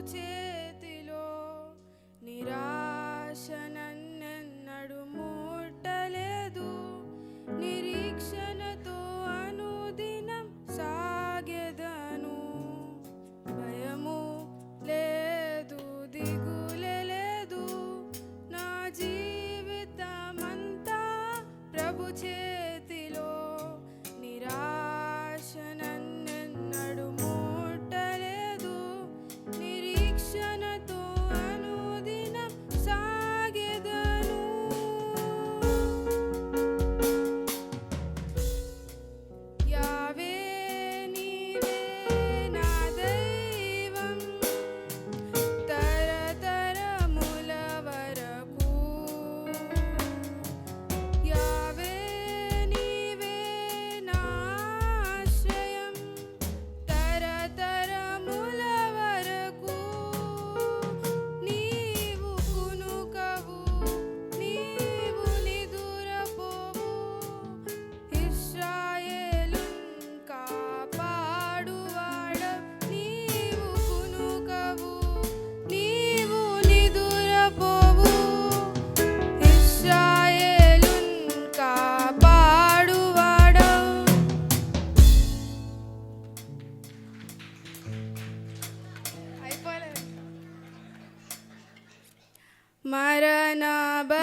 చేతిలో నిరాశ నన్నెన్నడు మూటలేదు. నిరీక్షణతో అనుదినం సాగెదను. భయము లేదు దిగులేదు నా జీవితమంతా ప్రభు చే maranaba